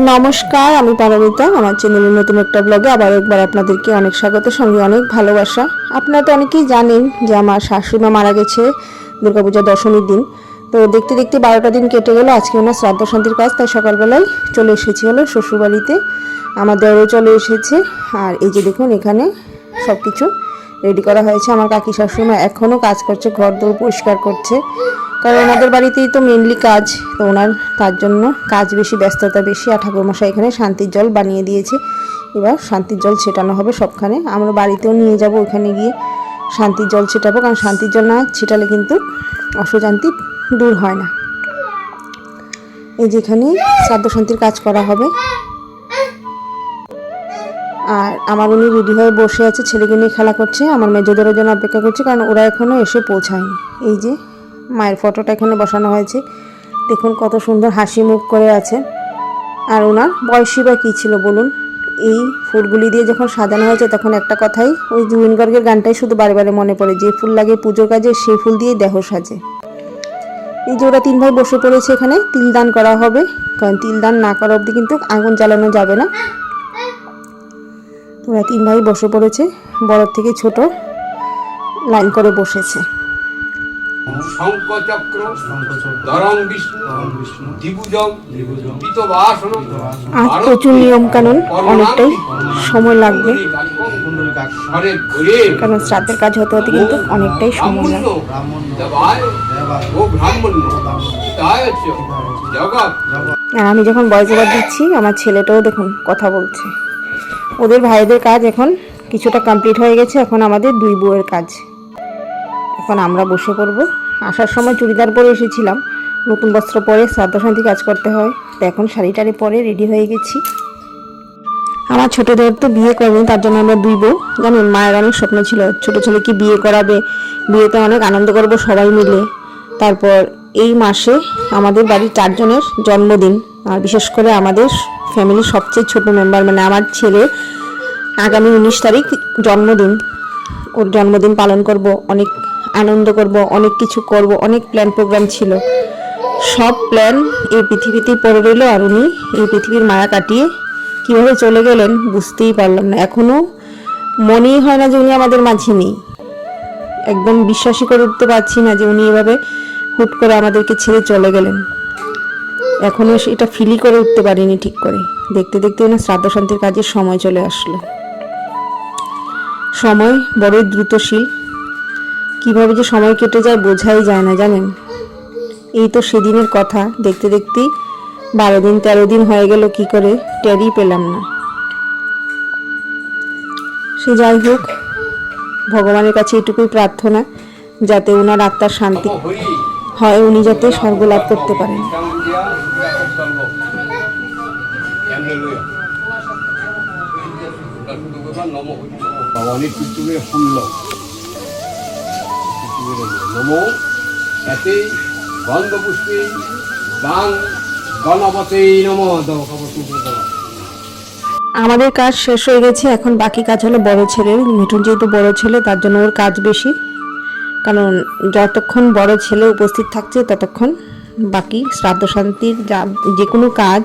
নমস্কার, আমি পারমিতা আমার চ্যানেলের নতুন একটা ব্লগে আবার একবার আপনাদেরকে অনেক স্বাগত সঙ্গে অনেক ভালোবাসা। আপনারা তো অনেকেই জানেন যে আমার শাশুড়িমা মারা গেছে দুর্গাপূজা দশমীর দিন। তো দেখতে দেখতে বারোটা দিন কেটে গেল, আজকে ওনার শ্রাদ্ধ শান্তির কাজ, তাই সকালবেলায় চলে এসেছি হলো শ্বশুরবাড়িতে। আমার দেওয়ারও চলে এসেছে, আর এই যে দেখুন এখানে সব কিছু রেডি করা হয়েছে। আমার কাকি শাশুড়িমা এখনও কাজ করছে, ঘর দৌড় পরিষ্কার করছে। কারণ ওনাদের বাড়িতেই তো মেনলি কাজ, তো ওনার তার জন্য কাজ বেশি, ব্যস্ততা বেশি, আর ঠাকুরমশাই এখানে শান্তির জল বানিয়ে দিয়েছে। এবার শান্তির জল ছেটানো হবে সবখানে। আমরা বাড়িতেও নিয়ে যাব ওখানে গিয়ে শান্তির জল ছেটাবো, কারণ শান্তির জল না ছেটালে কিন্তু অসুজান্তি দূর হয় না। এই যেখানে শ্রাদ্ধ শান্তির কাজ করা হবে। আর আমার উনি রেডি হয়ে বসে আছে, ছেলেকে নিয়ে খেলা করছে। আমার মেজোদের জন্য অপেক্ষা করছে, কারণ ওরা এখনও এসে পৌঁছায়নি। এই যে মায়ের ফটোটা এখানে বসানো হয়েছে। দেখুন কত সুন্দর হাসি মুখ করে আছে। আর ওনার বয়সই বা কী ছিল বলুন? এই ফুলগুলি দিয়ে যখন সাজানো হয়েছে তখন একটা কথাই, ওই জুবিন গর্গের গানটাই শুধু বারে বারে মনে পড়ে, যে ফুল লাগে পুজোর কাজে সেই ফুল দিয়ে দেহ সাজে। এই যে ওরা তিন ভাই বসে পড়েছে এখানে তিলদান করা হবে, কারণ তিলদান না করা অবধি কিন্তু আগুন জ্বালানো যাবে না। ওরা তিন ভাই বসে পড়েছে, বড় থেকে ছোট লাইন করে বসেছে। শঙ্কচক্র দরং বিষ্ণু দ্বিভুজং পিতবাসন আর প্রচুর নিয়ম কানুন অনেকটাই সময় লাগবে। কারণ শ্রাদ্ধের কাজ হতে হতে কিন্তু অনেকটাই সময় লাগবে। আর আমি যখন বয়স ওভার দিচ্ছি আমার ছেলেটাও দেখুন কথা বলছে। ওদের ভাইদের কাজ এখন কিছুটা কমপ্লিট হয়ে গেছে এখন আমাদের দুই বউয়ের কাজ। এখন আমরা বসে পড়ব। আসার সময় চুড়িদার পরে এসেছিলাম। নতুন বস্ত্র পরে শ্রাদ্ধ শান্তি কাজ করতে হয়। তো এখন শাড়ি টাড়ি পরে রেডি হয়ে গেছি। আমার ছোটদের তো বিয়ে করেনি, তার জন্য আমরা দুই বউ। জানেন, মায়ের অনেক স্বপ্ন ছিল, ছোট ছেলেকে বিয়ে করাবে? বিয়েতে অনেক আনন্দ করব সবাই মিলে। তারপর এই মাসে আমাদের বাড়ির চারজনের জন্মদিন, আর বিশেষ করে আমাদের ফ্যামিলির সবচেয়ে ছোট মেম্বার মানে আমার ছেলে, আগামী উনিশ তারিখ জন্মদিন। ওর জন্মদিন পালন করব অনেক আনন্দ করব, অনেক কিছু করব, অনেক প্ল্যান প্রোগ্রাম ছিল। সব প্ল্যান এই পৃথিবীতেই পড়ে রইল আর উনি এই পৃথিবীর মায়া কাটিয়ে কীভাবে চলে গেলেন বুঝতেই পারলাম না। এখনও মনেই হয় না যে উনি আমাদের মাঝে নেই। একদম বিশ্বাসই করে উঠতে পারছি না যে উনি এভাবে হুট করে আমাদেরকে ছেড়ে চলে গেলেন। এখনও এটা ফিলই করে উঠতে পারিনি ঠিক করে। দেখতে দেখতে না শ্রাদ্ধ শান্তির কাজের সময় চলে আসলো। সময় বড়ই দ্রুতশীল। কীভাবে যে সময় কেটে যায় বোঝাই যায় না, জানেন? এই তো সেদিনের কথা। দেখতে দেখতেই বারো দিন, তেরো দিন হয়ে গেল, কি করে? টেরই পেলাম না। সে যাই হোক, ভগবানের কাছে এটুকুই প্রার্থনা, যাতে ওনার আত্মার শান্তি হয়, উনি যাতে স্বর্গ লাভ করতে পারেন। পিতৃকে ফুল্ল নমো এতে গন্ধপুষ্পে গান গণপতে নম আমাদের কাজ শেষ হয়ে গেছে, এখন বাকি কাজ হলো বড় ছেলের। মিঠুন যেহেতু বড় ছেলে, তার জন্য ওর কাজ বেশি। কারণ যতক্ষণ বড় ছেলে উপস্থিত থাকছে, ততক্ষণ বাকি শ্রাদ্ধ শান্তির যা, যে কোনো কাজ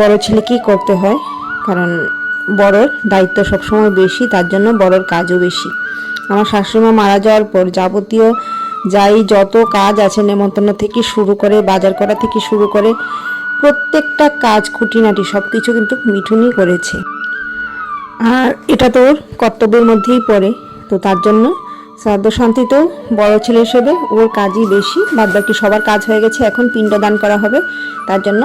বড় ছেলেকেই করতে হয়। কারণ বড়র দায়িত্ব সবসময় বেশি, তার জন্য বড়র কাজও বেশি। আমার শাশুড়িমা মারা যাওয়ার পর যাবতীয় যাই যত কাজ আছে নেমন্তন্ন থেকে শুরু করে, বাজার করা থেকে শুরু করে, প্রত্যেকটা কাজ খুঁটিনাটি সব কিছু কিন্তু মিঠুনই করেছে। আর এটা তো ওর কর্তব্যের মধ্যেই পড়ে। তো তার জন্য শ্রাদ্ধ শান্তিতেও বড় ছেলে হিসেবে ওর কাজই বেশি। বাদ বাকি সবার কাজ হয়ে গেছে, এখন পিণ্ড দান করা হবে। তার জন্য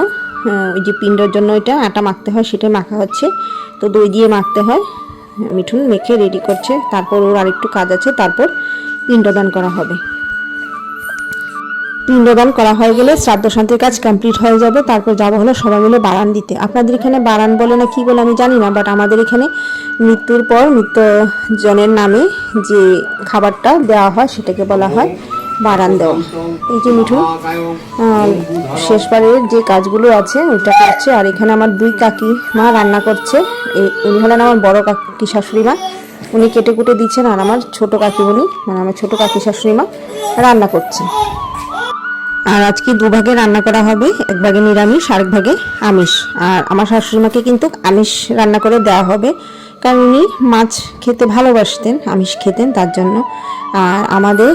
ওই যে পিণ্ডের জন্য এটা আটা মাখতে হয়, সেটাই মাখা হচ্ছে। তো দই দিয়ে মাখতে হয়। মিঠুন মেখে রেডি করছে। তারপর ওর আরেকটু কাজ আছে তারপর পিণ্ডদান করা হবে। পিণ্ডদান করা হয়ে গেলে শ্রাদ্ধ শান্তির কাজ কমপ্লিট হয়ে যাবে। তারপর যাব হলো সবাই মিলে বারান দিতে আপনাদের এখানে বারান বলে না কি বলে আমি জানি না বাট আমাদের এখানে মৃত্যুর পর মৃত্যুজনের নামে যে খাবারটা দেওয়া হয় সেটাকে বলা হয় বারান দেওয়া। এই যে আহ, শেষবারের যে কাজগুলো আছে ওইটা করছে। আর এখানে আমার দুই কাকি মা রান্না করছে। উনি হলেন আমার বড় কাকি শাশুড়ি মা। উনি কেটে কুটে দিচ্ছেন আর আমার ছোট কাকিমণি মানে আমার ছোট কাকি শাশুড়ি মা রান্না করছে। আর আজকে দুভাগে রান্না করা হবে। এক ভাগে নিরামিষ আর এক ভাগে আমিষ। আর আমার শাশুড়িমাকে কিন্তু আমিষ রান্না করে দেওয়া হবে। কারণ উনি মাছ খেতে ভালোবাসতেন, আমিষ খেতেন তার জন্য। আর আমাদের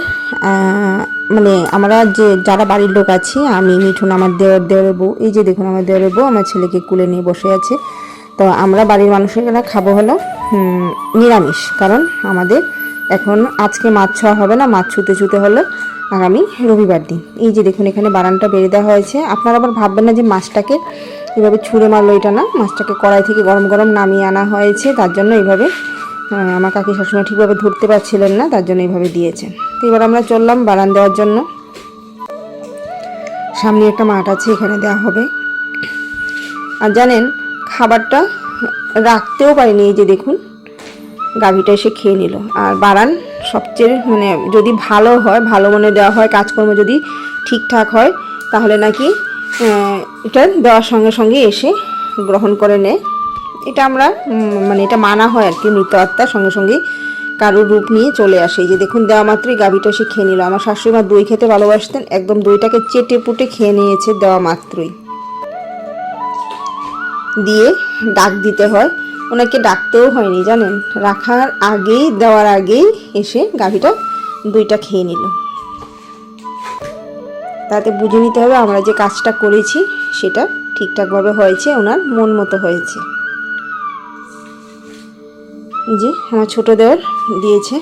মানে আমরা যে, যারা বাড়ির লোক আছি, আমি, মিঠুন, আমার দেওয়ার দেওয়ার বউ, এই যে দেখুন, আমার দেওয়ারের বউ আমার ছেলেকে কুলে নিয়ে বসে আছে। তো আমরা বাড়ির মানুষেরা খাব হলো নিরামিষ, কারণ আমাদের এখন আজকে মাছ ছোঁয়া হবে না, মাছ ছুতে ছুতে হলো আগামী রবিবার দিন। এই যে দেখুন, এখানে বারানটা বেড়ে দেওয়া হয়েছে। আপনারা আবার ভাববেন না যে মাছটাকে এভাবে ছুঁড়ে মারলো এটা না, মাছটাকে কড়াই থেকে গরম গরম নামিয়ে আনা হয়েছে, তার জন্য এইভাবে আমার কাকি সবসময় ঠিকভাবে ধরতে পারছিলেন না, তার জন্য এইভাবে দিয়েছেন তো এবার আমরা চললাম বারান দেওয়ার জন্য। সামনে একটা মাঠ আছে, এখানে দেওয়া হবে। আর জানেন খাবারটা রাখতেও পারিনি এই যে দেখুন। গাভীটা এসে খেয়ে নিল। আর বারান সবচেয়ে মানে যদি ভালো হয়, ভালো মনে দেওয়া হয়, কাজকর্ম যদি ঠিকঠাক হয়, তাহলে নাকি এটা দেওয়ার সঙ্গে সঙ্গে এসে গ্রহণ করে নেয় এটা আমরা মানে এটা মানা হয় আর কি মৃত আত্মার সঙ্গে সঙ্গেই কারোর রূপ নিয়ে চলে আসে। যে দেখুন, দেওয়া মাত্রই গাভীটা এসে খেয়ে নিল। আমার শাশুড়ি মা দই খেতে ভালোবাসতেন, একদম দইটাকে চেটে পুটে খেয়ে নিয়েছে দেওয়া মাত্রই। দিয়ে ডাক দিতে হয়। ওনাকে ডাকতেও হয়নি, জানেন? রাখার আগেই, দেওয়ার আগেই এসে গাভীটা দুইটা খেয়ে নিল। তাতে বুঝে নিতে হবে আমরা যে কাজটা করেছি, সেটা ঠিকঠাকভাবে হয়েছে, ওনার মন মতো হয়েছে। যে আমার ছোটো দেওয়ার দিয়েছে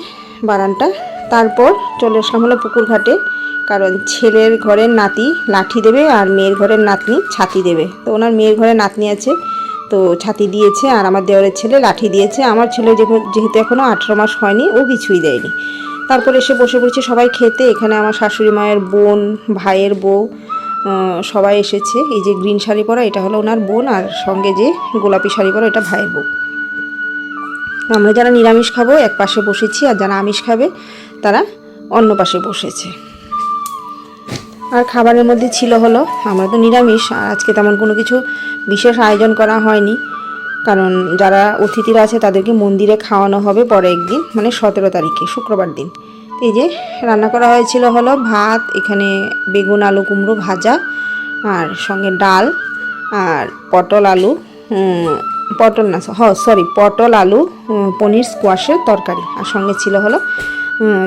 বারানটা তারপর চলে আসলাম হলো পুকুর ঘাটে কারণ ছেলের ঘরের নাতি লাঠি দেবে আর মেয়ের ঘরের নাতনি ছাতি দেবে। তো ওনার মেয়ের ঘরে নাতনি আছে, তো ছাতি দিয়েছে আর আমার দেওয়ারের ছেলে লাঠি দিয়েছে। আমার ছেলে যেহেতু এখনও আঠেরো মাস হয়নি, ও কিছুই দেয়নি। তারপর এসে বসে পড়েছে সবাই খেতে। এখানে আমার শাশুড়ি মায়ের বোন, ভাইয়ের বউ সবাই এসেছে। এই যে গ্রিন শাড়ি পরা, এটা হলো ওনার বোন আর সঙ্গে যে গোলাপি শাড়ি পরা, এটা ভাইয়ের বউ। আমরা যারা নিরামিষ খাব, এক পাশে বসেছি আর যারা আমিষ খাবে, তারা অন্য পাশে বসেছে। আর খাবারের মধ্যে ছিল হলো, আমরা তো নিরামিষ, আর আজকে তেমন কোনো কিছু বিশেষ আয়োজন করা হয়নি। কারণ যারা অতিথিরা আছে, তাদেরকে মন্দিরে খাওয়ানো হবে পরে একদিন মানে সতেরো তারিখে, শুক্রবার দিন। এই যে রান্না করা হয়েছিল হলো ভাত, এখানে বেগুন, আলু, কুমড়ো ভাজা, আর সঙ্গে ডাল, আর পটল, আলু পটল না, হ সরি পটল, আলু পনির স্কোয়াশের তরকারি, আর সঙ্গে ছিল হলো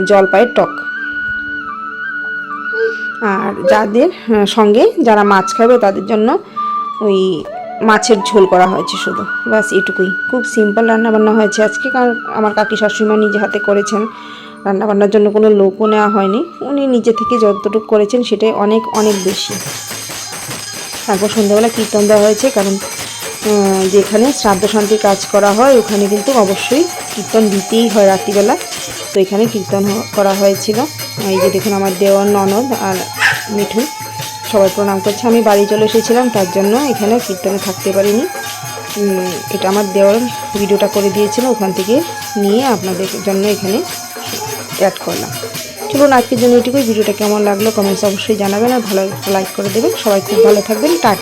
জলপাইয়ের টক। আর যাদের সঙ্গে যারা মাছ খাবে তাদের জন্য ওই মাছের ঝোল করা হয়েছে শুধু। বাস এটুকুই। খুব সিম্পল রান্নাবান্না হয়েছে আজকে। কারণ আমার কাকি শাশুড়িমা নিজে হাতে করেছেন। রান্নাবান্নার জন্য কোনো লোকও নেওয়া হয়নি। উনি নিজে থেকে যতটুকু করেছেন সেটাই অনেক অনেক বেশি। তারপর সন্ধ্যাবেলা কীর্তন দেওয়া হয়েছে। কারণ যেখানে শ্রাদ্ধ শান্তি কাজ করা হয়, ওখানে কিন্তু অবশ্যই কীর্তন দিতেই হয় রাত্রিবেলা। তো এখানে কীর্তন করা হয়েছিল। এই যে দেখুন আমার দেওয়ার ননদ আর মিঠুন সবাই প্রণাম করছে। আমি বাড়ি চলে এসেছিলাম, তার জন্য এখানে কীর্তনে থাকতে পারিনি। এটা আমার দেওয়ার ভিডিওটা করে দিয়েছিল, ওখান থেকে নিয়ে আপনাদের জন্য এখানে অ্যাড করলাম। চলুন আজকের জন্য এটুকুই। ভিডিওটা কেমন লাগল কমেন্টস অবশ্যই জানাবেন আর ভালো লাইক করে দেবেন। সবাই খুব ভালো থাকবেন। টাটা।